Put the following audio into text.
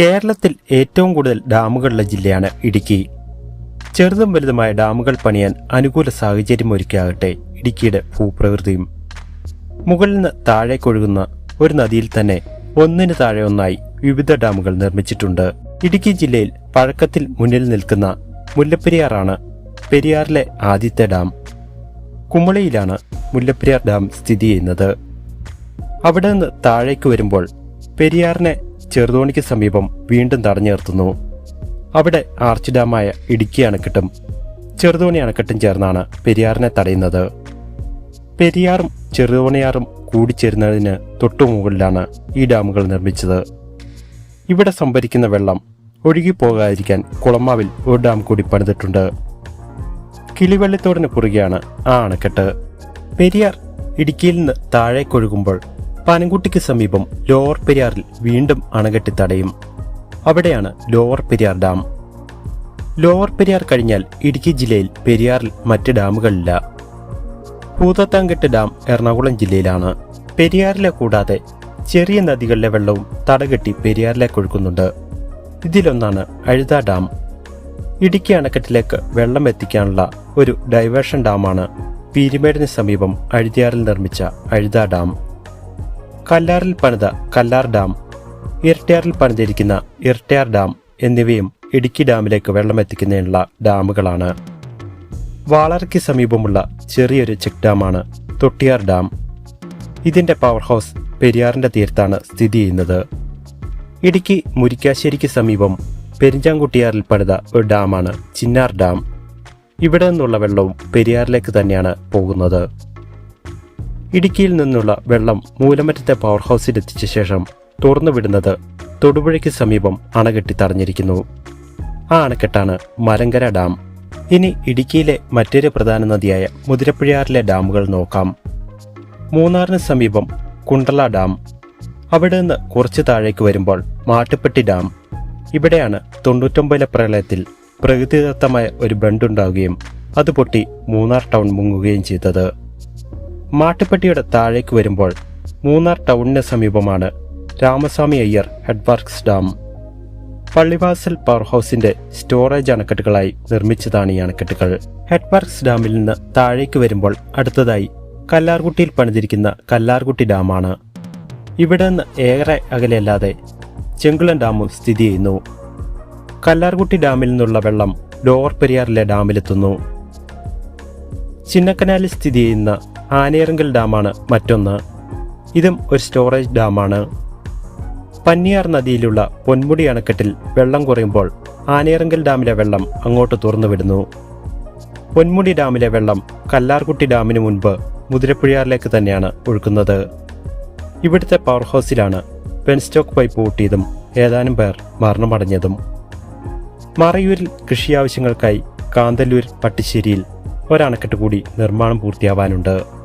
കേരളത്തിൽ ഏറ്റവും കൂടുതൽ ഡാമുകളുള്ള ജില്ലയാണ് ഇടുക്കി. ചെറുതും വലുതുമായ ഡാമുകൾ പണിയാൻ അനുകൂല സാഹചര്യം ഒരുക്കാകട്ടെ ഇടുക്കിയുടെ ഭൂപ്രകൃതിയും. മുകളിൽ നിന്ന് താഴേക്കൊഴുകുന്ന ഒരു നദിയിൽ തന്നെ ഒന്നിന് താഴെ ഒന്നായി വിവിധ ഡാമുകൾ നിർമ്മിച്ചിട്ടുണ്ട്. ഇടുക്കി ജില്ലയിൽ പഴക്കത്തിൽ മുന്നിൽ നിൽക്കുന്ന മുല്ലപ്പെരിയാറാണ് പെരിയാറിലെ ആദ്യത്തെ ഡാം. കുമളിയിലാണ് മുല്ലപ്പെരിയാർ ഡാം സ്ഥിതി ചെയ്യുന്നത്. അവിടെ നിന്ന് താഴേക്ക് വരുമ്പോൾ പെരിയാറിനെ ചെറുതോണിക്ക് സമീപം വീണ്ടും തടഞ്ഞു നിർത്തുന്നു അവിടെ ആർച്ച് ഡാമായ ഇടുക്കി അണക്കെട്ടും ചെറുതോണി അണക്കെട്ടും ചേർന്നാണ് പെരിയാറിനെ തടയുന്നത്. പെരിയാറും ചെറുതോണിയാറും കൂടിച്ചേരുന്നതിന് തൊട്ടുമുകളിലാണ് ഈ ഡാമുകൾ നിർമ്മിച്ചത്. ഇവിടെ സംഭരിക്കുന്ന വെള്ളം ഒഴുകിപ്പോകാതിരിക്കാൻ കുളമാവിൽ ഒരു ഡാം കൂടി പണിതിട്ടുണ്ട്. കിളിവെള്ളിത്തോടിന് കുറുകെയാണ് ആ അണക്കെട്ട്. പെരിയാർ ഇടുക്കിയിൽ നിന്ന് താഴേക്കൊഴുകുമ്പോൾ പനംകുട്ടിക്ക് സമീപം ലോവർ പെരിയാറിൽ വീണ്ടും അണകെട്ടി തടയും. അവിടെയാണ് lower Periyar dam. Lower Periyar കഴിഞ്ഞാൽ ഇടുക്കി ജില്ലയിൽ പെരിയാറിൽ മറ്റ് ഡാമുകളില്ല. ഭൂതത്താങ്കെട്ട് ഡാം എറണാകുളം ജില്ലയിലാണ്. പെരിയാറിലെ കൂടാതെ ചെറിയ നദികളിലെ വെള്ളവും തടകെട്ടി പെരിയാറിലേക്ക് ഒഴുക്കുന്നുണ്ട്. ഇതിലൊന്നാണ് അഴുത ഡാം. ഇടുക്കി അണക്കെട്ടിലേക്ക് വെള്ളം എത്തിക്കാനുള്ള ഒരു ഡൈവേർഷൻ ഡാമാണ് പീരിമേടിന് സമീപം അഴുതിയാറിൽ നിർമ്മിച്ച അഴുത ഡാം. കല്ലാറിൽ പണിത കല്ലാർ ഡാം ഇരട്ടിയാറിൽ പണിതിരിക്കുന്ന ഇരട്ടിയാർ ഡാം എന്നിവയും ഇടുക്കി ഡാമിലേക്ക് വെള്ളമെത്തിക്കുന്നതിനുള്ള ഡാമുകളാണ്. വാളറയ്ക്ക് സമീപമുള്ള ചെറിയൊരു ചെക്ക് ഡാമാണ് തൊട്ടിയാർ ഡാം. ഇതിന്റെ പവർ ഹൗസ് പെരിയാറിന്റെ തീരത്താണ് സ്ഥിതി ചെയ്യുന്നത്. ഇടുക്കി മുരിക്കാശ്ശേരിക്ക് സമീപം പെരിഞ്ചാങ്കുട്ടിയാറിൽ പണിത ഒരു ഡാമാണ് ചിന്നാർ ഡാം. ഇവിടെ നിന്നുള്ള വെള്ളവും പെരിയാറിലേക്ക് തന്നെയാണ് പോകുന്നത്. ഇടുക്കിയിൽ നിന്നുള്ള വെള്ളം മൂലമറ്റത്തെ പവർ ഹൗസിൽ എത്തിച്ച ശേഷം തുറന്നുവിടുന്നത് തൊടുപുഴയ്ക്ക് സമീപം അണകെട്ടി തടഞ്ഞിരിക്കുന്നു. ആ അണക്കെട്ടാണ് മലങ്കര ഡാം. ഇനി ഇടുക്കിയിലെ മറ്റൊരു പ്രധാന നദിയായ മുതിരപ്പുഴയാറിലെ ഡാമുകൾ നോക്കാം. മൂന്നാറിന് സമീപം കുണ്ടള ഡാം. അവിടെ നിന്ന് കുറച്ച് താഴേക്ക് വരുമ്പോൾ മാട്ടുപ്പെട്ടി ഡാം. ഇവിടെയാണ് തൊണ്ണൂറ്റൊമ്പതിലെ പ്രളയത്തിൽ പ്രകൃതിദത്തമായ ഒരു ബണ്ടുണ്ടാവുകയും അത് പൊട്ടി മൂന്നാർ ടൗൺ മുങ്ങുകയും ചെയ്തത്. മാട്ടുപ്പെട്ടിയുടെ താഴേക്ക് വരുമ്പോൾ മൂന്നാർ ടൗണിന് സമീപമാണ് Ramaswamy Iyer headworks dam. Pallivasal power ഹൗസിന്റെ സ്റ്റോറേജ് അണക്കെട്ടുകളായി നിർമ്മിച്ചതാണ് ഈ അണക്കെട്ടുകൾ. ഹെഡ്വർക്സ് ഡാമിൽ നിന്ന് താഴേക്ക് വരുമ്പോൾ അടുത്തതായി കല്ലാർകുട്ടിയിൽ പണിതിരിക്കുന്ന കല്ലാർകുട്ടി ഡാമാണ്. ഇവിടെ നിന്ന് ഏറെ അകലെയല്ലാതെ ചെങ്കുളം ഡാമും സ്ഥിതി ചെയ്യുന്നു. കല്ലാർകുട്ടി ഡാമിൽ നിന്നുള്ള വെള്ളം ലോവർ പെരിയാറിലെ ഡാമിലെത്തുന്നു. ചിന്നക്കനാലിൽ സ്ഥിതി ചെയ്യുന്ന ആനയറങ്കൽ ഡാമാണ് മറ്റൊന്ന്. ഇതും ഒരു സ്റ്റോറേജ് ഡാമാണ്. പന്നിയാർ നദിയിലുള്ള പൊന്മുടി അണക്കെട്ടിൽ വെള്ളം കുറയുമ്പോൾ ആനേറിങ്കൽ ഡാമിലെ വെള്ളം അങ്ങോട്ട് തുറന്നുവിടുന്നു പൊന്മുടി ഡാമിലെ വെള്ളം കല്ലാർകുട്ടി ഡാമിന് മുൻപ് മുതിരപ്പുഴയാറിലേക്ക് തന്നെയാണ് ഒഴുക്കുന്നത്. ഇവിടുത്തെ പവർ ഹൗസിലാണ് പെൻസ്റ്റോക്ക് പൈപ്പ് പൂട്ടിയതും ഏതാനും പേർ മരണമടഞ്ഞതും. മറയൂരിൽ കൃഷി ആവശ്യങ്ങൾക്കായി കാന്തല്ലൂർ പട്ടിശ്ശേരിയിൽ ഒരണക്കെട്ട് കൂടി നിർമ്മാണം പൂർത്തിയാവാനുണ്ട്.